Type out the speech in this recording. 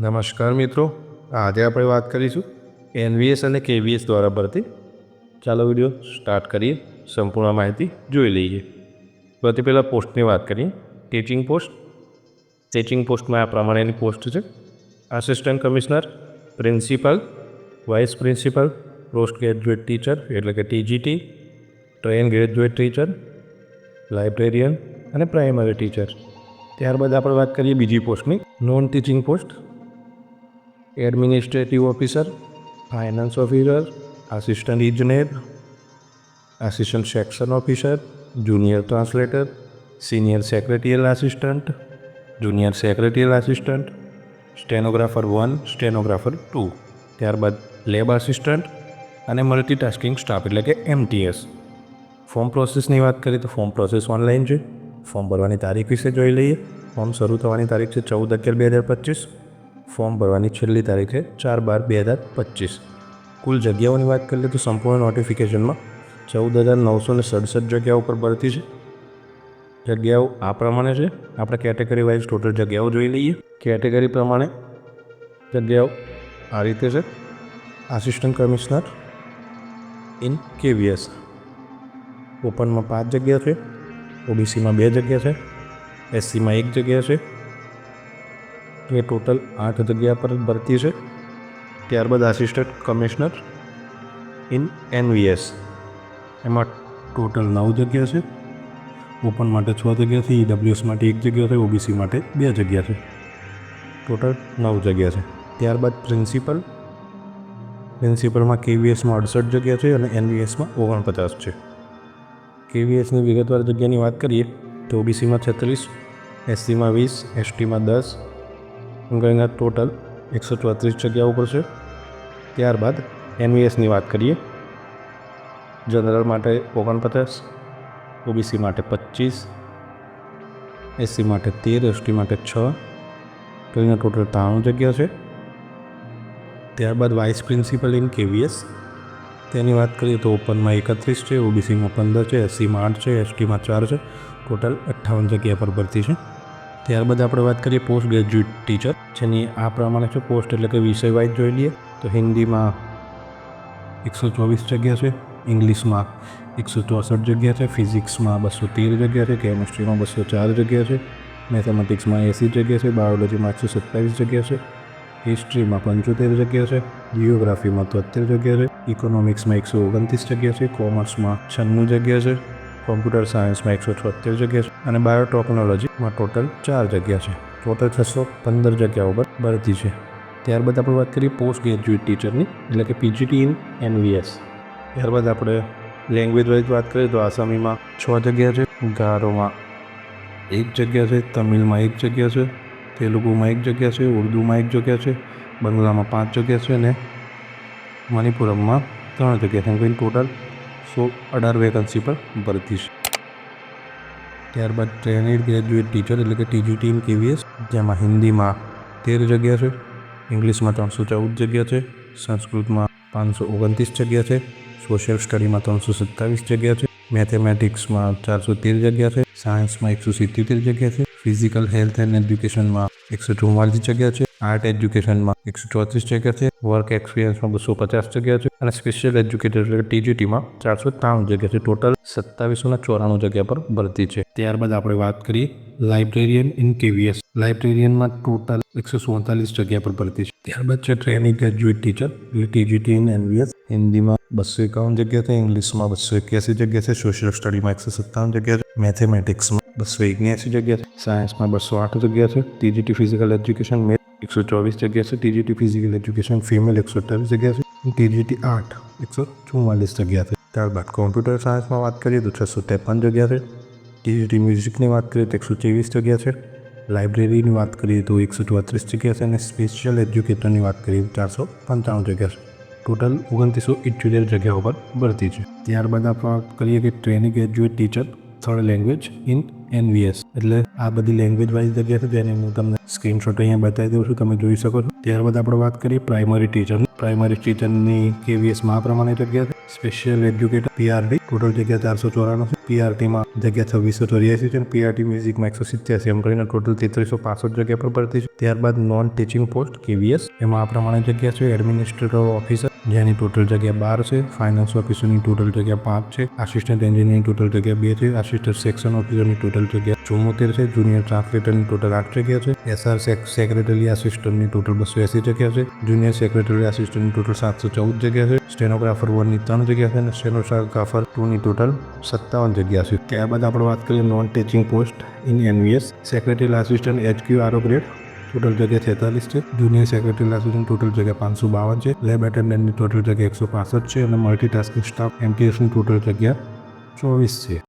નમસ્કાર મિત્રો, આજે આપણે વાત કરીશું એનવીએસ અને કેવીએસ દ્વારા ભરતી. ચાલો વીડિયો સ્ટાર્ટ કરીએ, સંપૂર્ણ માહિતી જોઈ લઈએ. સૌથી પહેલાં પોસ્ટની વાત કરીએ, ટીચિંગ પોસ્ટ. ટીચિંગ પોસ્ટમાં આ પ્રમાણેની પોસ્ટ છે. Assistant commissioner principal vice principal post graduate teacher એટલે કે TGT train graduate teacher librarian અને પ્રાઇમરી ટીચર ત્યારબાદ આપણે વાત કરીએ બીજી પોસ્ટની non teaching post administrative officer finance officer assistant ઇજનેર assistant section officer junior translator senior secretarial assistant junior secretarial assistant stenographer one stenographer two ત્યારબાદ લેબ આસિસ્ટન્ટ અને multitasking staff એટલે કે એમટીએસ ફોર્મ પ્રોસેસની વાત કરીએ તો ફોર્મ પ્રોસેસ ઓનલાઈન છે. ફોર્મ ભરવાની તારીખ વિશે જોઈ લઈએ. ફોર્મ શરૂ થવાની તારીખ છે ચૌદ અગિયાર બે હજાર પચીસ. ફોર્મ ભરવાની છેલ્લી તારીખ ચાર બાર બે હજાર પચીસ. કુલ જગ્યાઓની વાત કરીએ તો સંપૂર્ણ નોટિફિકેશનમાં ચૌદ હજાર નવસો ને સડસઠ જગ્યાઓ ઉપર ભરતી છે. જગ્યાઓ આ પ્રમાણે છે. આપણે કેટેગરી વાઇઝ ટોટલ જગ્યાઓ જોઈ લઈએ. કેટેગરી પ્રમાણે જગ્યાઓ આ રીતે છે. આસિસ્ટન્ટ કમિશનર ઇન કેવીએસ ઓપનમાં પાંચ જગ્યા છે. ઓબીસીમાં બે જગ્યા છે. એસસીમાં એક જગ્યા છે. એ ટોટલ આઠ જગ્યા પર ભરતી છે. ત્યારબાદ આસિસ્ટન્ટ કમિશનર ઇન એનવીએસ એમાં ટોટલ નવ જગ્યા છે. ઓપન માટે છ જગ્યા છે ઈડબ્લ્યુએસ માટે એક જગ્યા છે ઓબીસી માટે બે જગ્યા છે. ટોટલ નવ જગ્યા છે. ત્યારબાદ પ્રિન્સિપલ પ્રિન્સિપલમાં કેવીએસમાં અડસઠ જગ્યા છે અને એનવીએસમાં ઓગણપચાસ છે. કેવીએસની વિગતવાર જગ્યાની વાત કરીએ તો ઓબીસીમાં છત્રીસ એસસીમાં વીસ એસટીમાં દસ કરીને ટોટલ એકસો ચોત્રીસ જગ્યા ઉપર છે. ત્યારબાદ એનવીએસની વાત કરીએ. જનરલ માટે ઓગણપચાસ, ઓબીસી માટે પચીસ, એસસી માટે તેર, એસટી માટે છ, કરીને ટોટલ ત્રાણું જગ્યા છે. ત્યારબાદ વાઇસ પ્રિન્સિપલ ઇન કેવીએસ. તેની વાત કરીએ તો ઓપનમાં એકત્રીસ છે, ઓબીસીમાં પંદર છે, એસસીમાં આઠ છે, એસટીમાં ચાર છે. ટોટલ અઠ્ઠાવન જગ્યા પર ભરતી છે. ત્યારબાદ આપણે વાત કરીએ પોસ્ટ ગ્રેજ્યુએટ ટીચર જેની આ પ્રમાણે છે પોસ્ટ એટલે કે વિષય વાઇઝ જોઈ લઈએ તો હિન્દીમાં એકસો ચોવીસ જગ્યા છે ઇંગ્લિશમાં એકસો ચોસઠ જગ્યા છે ફિઝિક્સમાં બસો તેર જગ્યા છે કેમિસ્ટ્રીમાં બસો ચાર જગ્યા છે મેથેમેટિક્સમાં એંસી જગ્યા છે બાયોલોજીમાં એકસો સત્તાવીસ જગ્યા છે હિસ્ટ્રીમાં પંચોતેર જગ્યા છે જિયોગ્રાફીમાં તોતેર જગ્યા છે ઇકોનોમિક્સમાં એકસો ઓગણત્રીસ જગ્યા છે કોમર્સમાં છન્નું જગ્યા છે કોમ્પ્યુટર સાયન્સમાં એકસો છોતેર જગ્યા છે અને બાયોટેકનોલોજીમાં ટોટલ ચાર જગ્યા છે. ટોટલ છસો પંદર જગ્યાઓ પર ભરતી છે. ત્યારબાદ આપણે વાત કરીએ પોસ્ટ ગ્રેજ્યુએટ ટીચરની, એટલે કે પીજીટી ઇન એનવીએસ. ત્યારબાદ આપણે લેંગ્વેજ વાઇઝ વાત કરીએ તો આસામીમાં છ જગ્યા છે, ગારોમાં એક જગ્યા છે, તમિલમાં એક જગ્યા છે, તેલુગુમાં એક જગ્યા છે, ઉર્દુમાં એક જગ્યા છે, બંગલામાં પાંચ જગ્યા છે અને મણિપુરમમાં ત્રણ જગ્યા છે. ટોટલ સો અઢાર વેકન્સી પર ભરતી છે. ત્યારબાદ ટ્રેનિડ ગ્રેજ્યુએટ ટીચર એટલે કે ટીજી ટીમ કેવીએસ જેમાં હિન્દીમાં તેર જગ્યા છે, ઇંગ્લિશમાં ત્રણસો ચૌદ જગ્યા છે, સંસ્કૃતમાં પાંચસો ઓગણત્રીસ જગ્યા છે સોશિયલ સ્ટડીમાં ત્રણસો સત્તાવીસ જગ્યા છે મેથેમેટિક્સમાં ચારસો તેર જગ્યા છે સાયન્સમાં એકસો સિત્યોતેર જગ્યા છે ફિઝિકલ હેલ્થ એન્ડ એજ્યુકેશનમાં એકસો ચુમ્માલીસ જગ્યા છે, આર્ટ એજ્યુકેશનમાં એકસો ચોત્રીસ જગ્યા છે, વર્ક એક્સપિરિયન્સમાં બસો પચાસ જગ્યા છે અને સ્પેશિયલ એજ્યુકેટર એટલે ટીજીટીમાં ચારસો ત્રાણું જગ્યા છે. ટોટલ સત્તાવીસો ચોરાણું જગ્યા પર ભરતી છે. ત્યારબાદ આપણે વાત કરીએ લાઇબ્રેરિયન ઇન કેવીએસ. લાઇબ્રેરિયનમાં ટોટલ એકસો સુડતાલીસ જગ્યા પર ભરતી છે. ત્યારબાદ છે ટ્રેનિંગ ગ્રેજ્યુએટ ટીચર એટલે ટીજીટી ઇન એનવીએસ. હિન્દીમાં બસો એકાવન જગ્યા છે, ઇંગ્લિશમાં બસો એક્યાસી જગ્યા છે, સોશિયલ સ્ટડીમાં એકસો સત્તાવન જગ્યા છે, મેથેમેટિક્સમાં બસો એગ્યાસી જગ્યા છે સાયન્સમાં બસો આઠ જગ્યા છે ટીજીટી ફિઝિકલ એજ્યુકેશન મેથ એકસો ચોવીસ જગ્યા છે ટીજીટી ફિઝિકલ એજ્યુકેશન ફિમેલ એકસો અઠ્યાવીસ જગ્યા છે ટીજીટી આઠ એકસો ચુમ્માલીસ જગ્યા છે ત્યારબાદ કોમ્પ્યુટર સાયન્સમાં વાત કરીએ તો છસો ત્રેપન જગ્યા છે। ટીજીટી મ્યુઝિકની વાત કરીએ તો એકસો ત્રેવીસ જગ્યા છે। લાઇબ્રેરીની વાત કરીએ તો એકસો ચોત્રીસ જગ્યા છે। અને સ્પેશિયલ એજ્યુકેટરની વાત કરીએ તો ચારસો પંચાણું જગ્યા છે। ટોટલ ઓગણત્રીસો ઇઠ્યોતેર જગ્યાઓ પર ભરતી છે। ત્યારબાદ આપણે વાત કરીએ કે training graduate teacher third language in NVS એટલે આ બધી લેંગ્વેજ વાઇઝ જગ્યા છે તેની હું તમને સ્ક્રીનશોટ અહીંયા બતાવી દઉં છું, તમે જોઈ શકો છો. ત્યારબાદ આપણે વાત કરીએ પ્રાઇમરી ટીચર પ્રાઇમરી ટીચરની કેવીએસમાં આ પ્રમાણે જગ્યા છે. સ્પેશિયલ એજ્યુકેટર પીઆરટી ટોટલ જગ્યા ચારસો ચોરાણું છે. પીઆરટીમાં જગ્યા છવ્વીસો ચોર્યાસી છે અને પીઆરટી મ્યુઝિકમાં એકસો સિત્યાસી. એમ કરીને ટોટલ તેત્રીસો પાસઠ જગ્યા પર ભરતી છે. ત્યારબાદ નોન ટીચિંગ પોસ્ટ કેવીએસ. એમાં આ પ્રમાણે જગ્યા છે. એડમિનિસ્ટ્રેટર ઓફિસર જેની ટોટલ જગ્યા બાર છે. ફાઇનાન્સ ઓફિસરની ટોટલ જગ્યા પાંચ છે. આસિસ્ટન્ટ એન્જિનિયરની ટોટલ જગ્યા બે છે. આસિસ્ટન્ટ સેક્શન ઓફિસરની ટોટલ જગ્યા ચુમ્મોતેર છે. જુનિયર ટ્રાન્સલેટરની ટોટલ આઠ જગ્યા છે. એસઆર સેક્રેટરી આસિસ્ટન્ટની ટોટલ બસો એસી જગ્યા છે. જુનિયર સેક્રેટરી આસિસ્ટન્ટની ટોટલ સાતસો ચૌદ જગ્યા છે. સ્ટેનોગ્રાફર વનની ત્રણ જગ્યા છે અને સ્ટેનોગ્રાફર ટુની ટોટલ સત્તાવન જગ્યા છે. ત્યારબાદ આપણે વાત કરીએ non teaching post in NVS. Secretary assistant HQ RO grade. Total જગ્યા છેતાલીસ છે. જુનિયર સેક્રેટરી આસિસ્ટન્ટ ટોટલ જગ્યા પાંચસો બાવન છે. લેબ એટેન્ડન્ટની ટોટલ જગ્યા એકસો પાસઠ છે અને મલ્ટીટાસ્કિંગ સ્ટાફ એમટીએસની ટોટલ જગ્યા ચોવીસ છે.